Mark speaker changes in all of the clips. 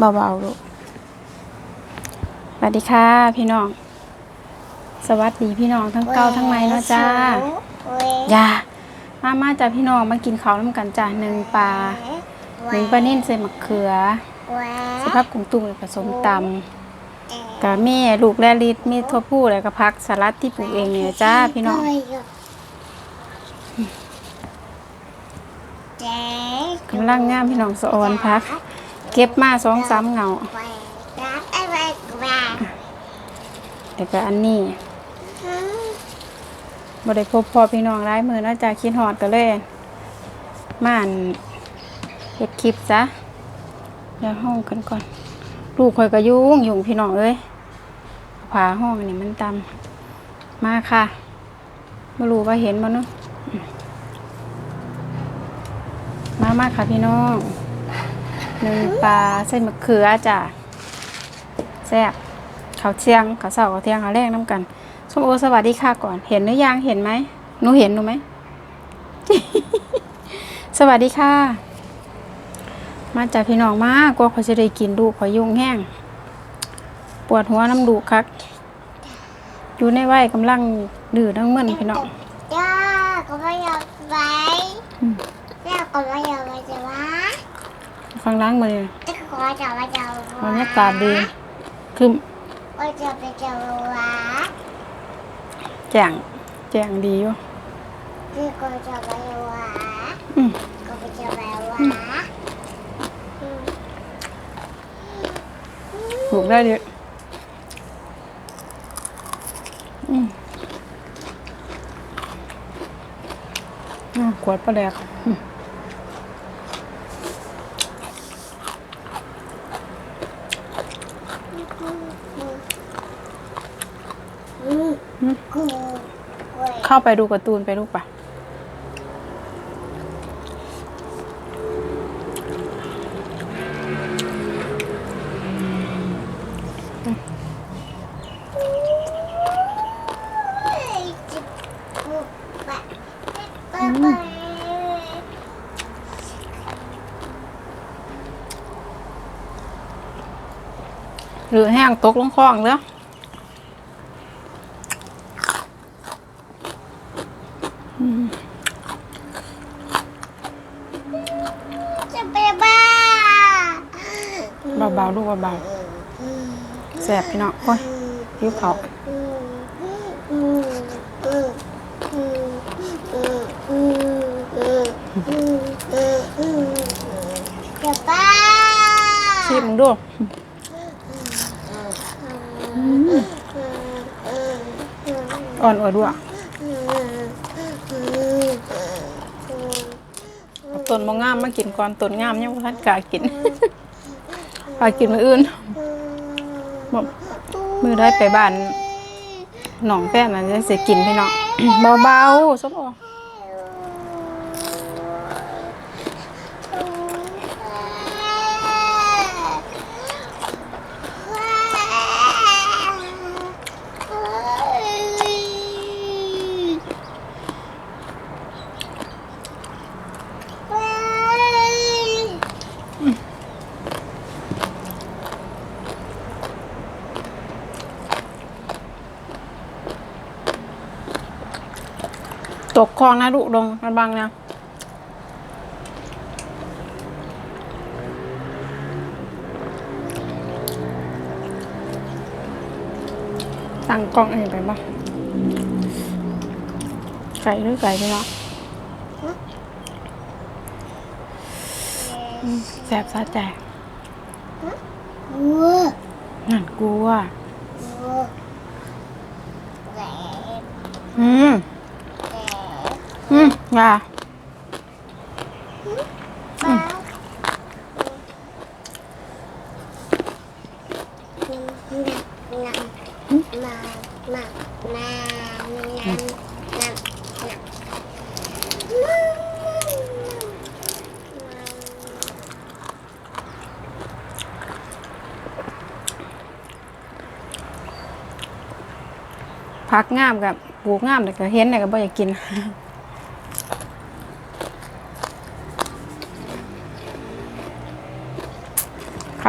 Speaker 1: เบาๆลูกสวัสดีค่ะ พี่น้อง สวัสดีพี่น้องทั้งเก่าทั้งใหม่เนาะจ้าอย่ามามาจ้าพี่น้องมากินข้าวน้ำกันจ้าหนึ่งปลาหนึ่งปลานิ่นใส่มะเขือสภาพกุ้งตุ้งผสมตำกับแม่ลูกและลิดมีทั่วผู้แล้วก็พักสลัดที่ปลูกเองเนี่ยจ้าพี่น้องกำลังงามพี่น้องสะออนพัก เก็บมาสองสามเงาแล้วก็อันนี้บ่ได้พบพอพี่น้องร้ายมือเนาะจ้าคิดฮอดก็เลยมานเฮ็ดคลิปซะเดี๋ยวห้องกันก่อน ลูกข่อยก็ยุ่งยุ่งพี่น้องเอ้ยผาห้องอันนี้มันตำมาค่ะไม่รู้ว่าเห็นบ่เนาะมมามาค่ะพี่น้อง นึ่งปลาใส่มะเขือจ้ะแซ่บข้าวเที่ยงข้าวเช้าข้าวเทียงข้าวแรกน้ำกันส้มโอสวัสดีค่ะก่อน เห็นหรือยังเห็นไหมหนูเห็นหนูไหม สวัสดีค่ะ มาจากพี่น้องมากกว่าเขาจะได้กินลูเขายุ่งแห้ง ปวดหัวน้ำดูกคัก อยู่ในวัยกำลังดื้อทั้งมึนพี่น้อง
Speaker 2: ย่าก็ไม่อยากไปย่าก็ไม่อย
Speaker 1: ฟังล้างมือ
Speaker 2: จะขอจะไปจะวะ
Speaker 1: บรรยากาศดีคือ
Speaker 2: ว่าจะไปจะวะ
Speaker 1: แจ่งแจ่งดีอยู่
Speaker 2: จะก็จะไปวะ
Speaker 1: อืม
Speaker 2: ก็ไปจะไปวะ
Speaker 1: ปลูกได้ดีอืมอะขวดปลาแดกอืม
Speaker 2: อืม กูเว้ย
Speaker 1: เข้าไปดูการ์ตูนไปลูกปะหรือแห้งตกลงคลองเด้อ
Speaker 2: จะไปบ้า
Speaker 1: เบาๆลูกเบาๆแสบพี่น้องโอ้ยยิ้วเขา
Speaker 2: จะบ้า
Speaker 1: ชิมมึงดูอ่อนอวดด้วยเอาต้นมะงามมากินก่อนต้นงามยังบ่ทันกล้ากิน ปลากินมืออื่นบ่มือได้ไปบ้านหนองแป้นน่ะจะสิกินพี่น้องเบาๆส้มโอ ตกคลองนะลูกลงระบังนะตั้งกล้องเองไปบ้างไก่หรือไก่พี่น้องอืมแสบซาแจกนั่นกลัวอืม อืมอย่าพักงามกับปลูกงามแต่ก็เห็นแต่ก็บ่อยากกิน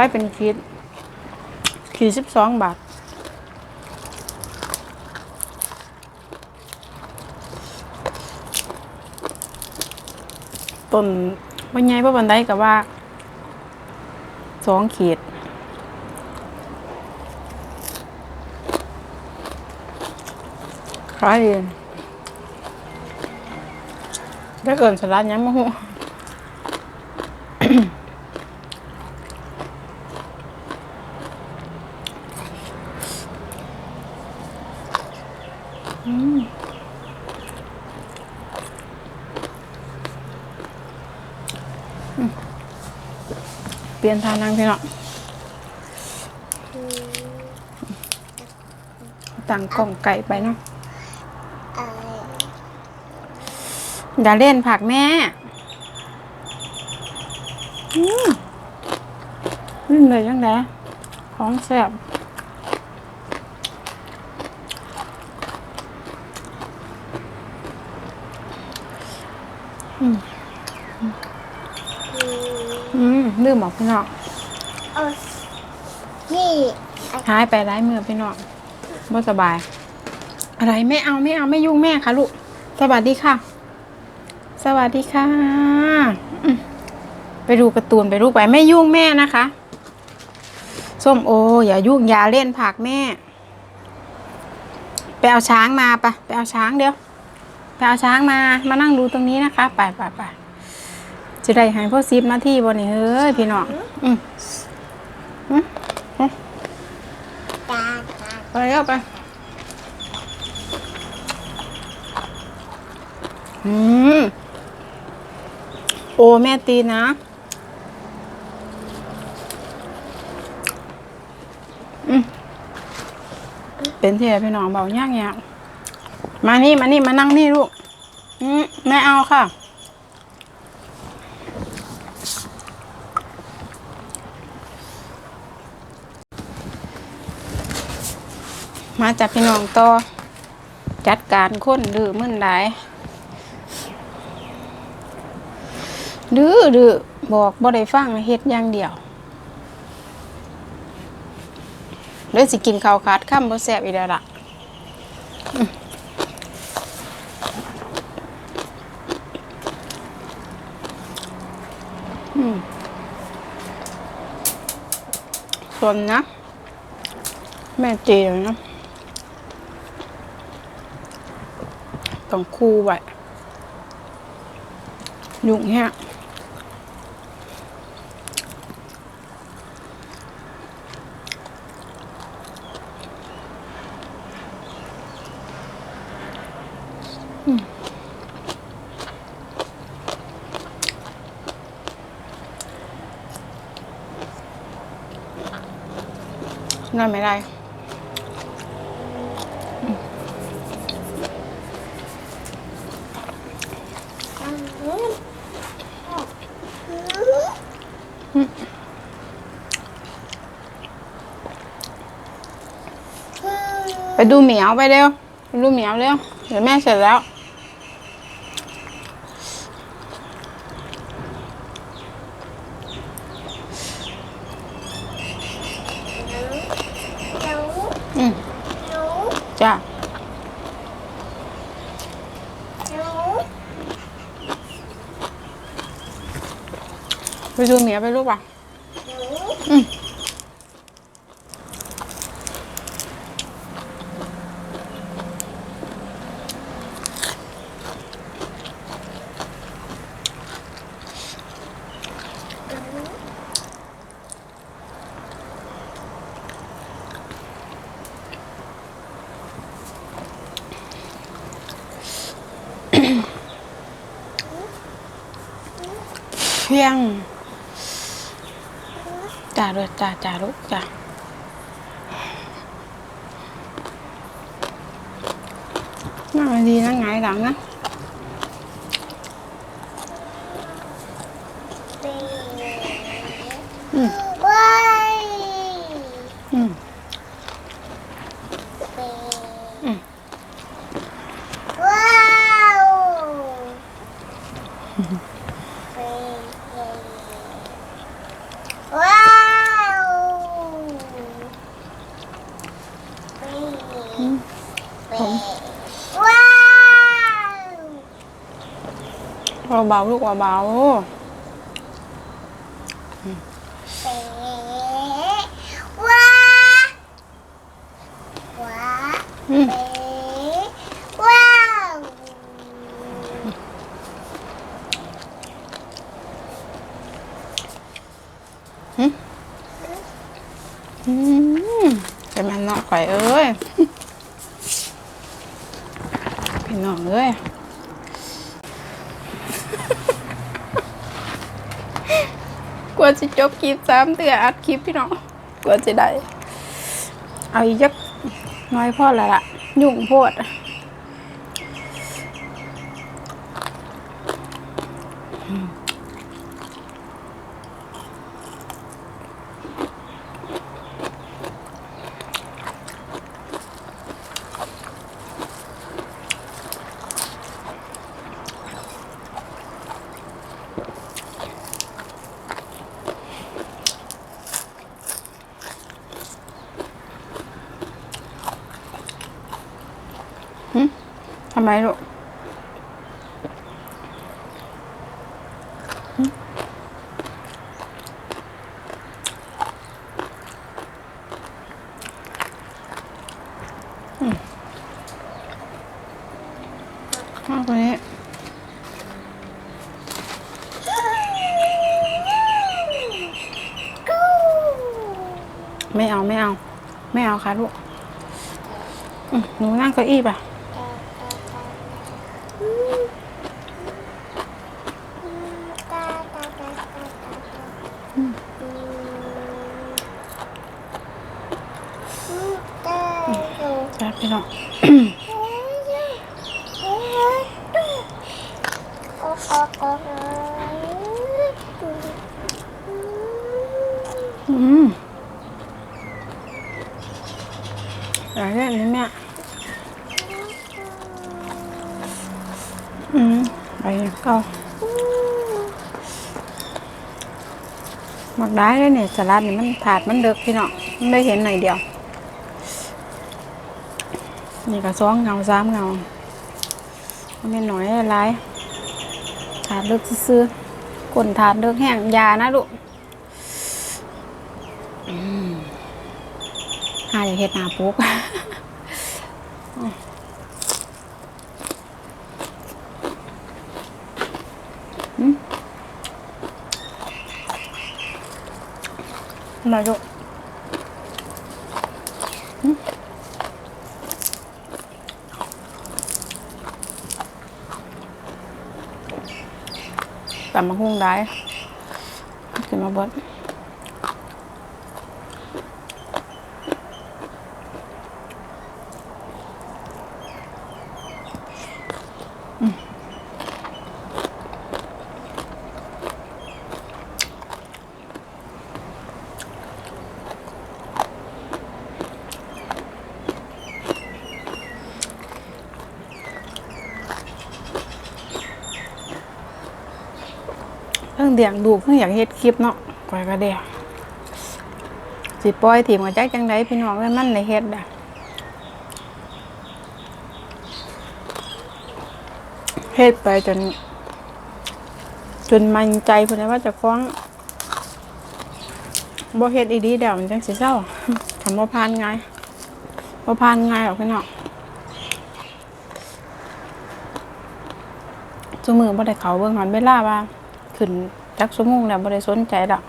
Speaker 1: ายเป็นขีดขีดสิบสองบาทต้นวันใหญ่ว่าวันใดก็ว่าสองขีดขายดีถ้เกินสลัดยังมะฮู อืมอืม เปลี่ยนทานังพี่เนาะต่างกล่องไก่ไปเนาะ
Speaker 2: อ
Speaker 1: ย่าเล่นผักแม่นี่เลยจังไดของแซ่บ อืมลืมบอกพี่น้อง
Speaker 2: เอานี่
Speaker 1: หายไปร้ายมือพี่น้องบ่สบาย อะไรไม่เอาไม่เอาไม่ยุ่งแม่ค่ะลูกสวัสดีค่ะ สวัสดีค่ะอืมไปดูการ์ตูนไปลูกไปไม่ยุ่งแม่นะคะ ส้มโอ อย่ายุ่งอย่าเล่นผักแม่ ไปเอาช้างมาปะไปเอาช้างเดี๋ยว ไปเอาช้างมา มานั่งดูตรงนี้นะคะ ไปไปไปจะได้ใหายพ่อซิปมาที่บนนี่เฮ้ยพี่น้องอืมอืมไปแล้วไป อืม โอแม่ตีนะ อืมเป็นเทียพี่น้องเบาย่างเงี้ย มานี่มานี่มานั่งนี่ลูกอืมแม่เอาค่ะ มาจากพี่น้องต่อจัดการคนดื้อมึนได้ดื้อดื้อบอกบ่ได้ฟังเฮ็ดอย่างเดียวเลยสิกินข้าวขาดค่ำบ่แซ่บอีกแล้วล่ะอืมอืม ส่วนนะ แม่จีเลยนะต้องคู่ไว้ยุ่งแฮะอืม นอนไม่ได้ไปดูเหมียวไปเร็ว ไปดูเหมียวเร็ว เดี๋ยวแม่เสร็จแล้ว
Speaker 2: หนู
Speaker 1: อืม
Speaker 2: หนู
Speaker 1: จ้า
Speaker 2: หนู
Speaker 1: ไปดูเหมียวไปลูกป่ะ
Speaker 2: หนู
Speaker 1: อืม ยงจ้าเลยจ้าจ้าลูกจ้านั่งดีนะไงายหลังนะ
Speaker 2: ปี
Speaker 1: อืม
Speaker 2: ว้าย
Speaker 1: อืม
Speaker 2: ปี
Speaker 1: อืม
Speaker 2: ว้าวปีว้าว ว้าว
Speaker 1: เบาๆลูกเบา
Speaker 2: เป๋ว้าว้า
Speaker 1: ๆอืม
Speaker 2: เป๋ว้าว
Speaker 1: อืมจะมันเนาะข่อยเอ้ยพี่น้องเอ้ย กว่าจะจบคลิปสามเตืออัดคลิปพี่น้องกว่าจะได้ เอาอีกยักน้อยพ่อละละยุ่งโพดำไมลูกหึอืมมากกว่านี้ไม่เอาไม่เอา ไม่เอาค่ะลูกอืมหนูนั่งเก้าอี้ป่ะ
Speaker 2: ตาตาตาตาตาตา
Speaker 1: ใช่พี่น้อง อืมอะไรเนี่ยแม่อืมไปก็ หมักได้เลยเนี่ยสลัดนี่มันถาดมันเด็กพี่น้องมันได้เห็นหน่อยเดียว นี่ก็สองเงาสามเงามันไม่หน้อยอะไรถาดเลิกซื้อกลนถาดเลิกแห้งยานะลูกหาอย่าเฮ็ดหนาปุ๊ก มาดูอืมตำมะฮุ่งได้กินมาเบิด เพิ่งเดียงดูเพิ่งอยากเฮ็ดคลิปเนาะก่อยก็เดียสิปล่อยทีมกับจักจังไดพี่น้องเลยมันได้เฮ็ดอะเฮ็ดไปจน จนมันใจพิ่นนะว่าจะคล้องบ่เฮ็ดอีดีเดี๋ยวมันจังสิเศร้าทำบ่ผ่านไงบ่ผ่านไงหรอกพี่น้องซุมือบ่ได้เขาเบิ่งหอนเวลาว่า ขึ้นจักชั่วโมงแล้วบ่ได้สนใจละ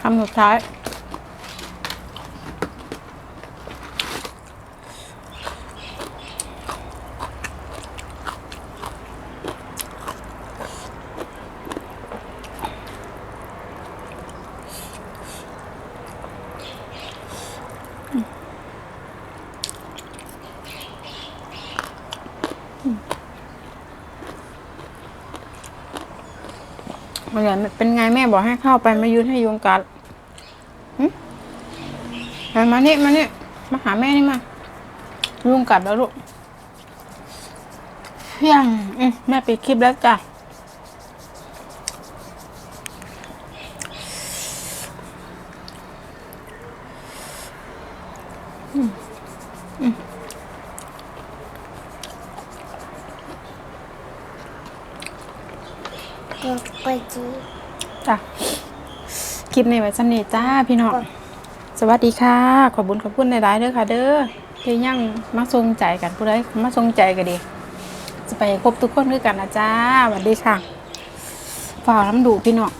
Speaker 1: คำสุดท้าย มันเหมือนเป็นไงแม่บอกให้เข้าไปมายืนให้ยุงกัดหึไปมานี่มานี่มาหาแม่นี่มายุงกัดแล้วลูกเพียงแม่ปิดคลิปแล้วจ้ะ
Speaker 2: ก็ก็ จี
Speaker 1: จ้ะคลิปนี้ไว้สำนิทจ้าพี่น้องสวัสดีค่ะ ขอบคุญขอบคุณในร้ายๆเด้อค่ะ เด้อที่ยังมาทรงใจกันผู้ใดมาทรงใจก็ดีจะไปครบทุกคนด้วยกันนะจ้าสวัสดีค่ะฝ่ากน้ำดูพี่น้อง